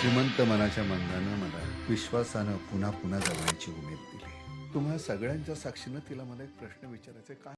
श्रीमंत मनाच्या मंदानं मला विश्वासानं पुन्हा पुन्हा जगण्याची उमेद दिली. तुम्हाला सगळ्यांच्या साक्षीनं तिला मला एक प्रश्न विचारायचा काय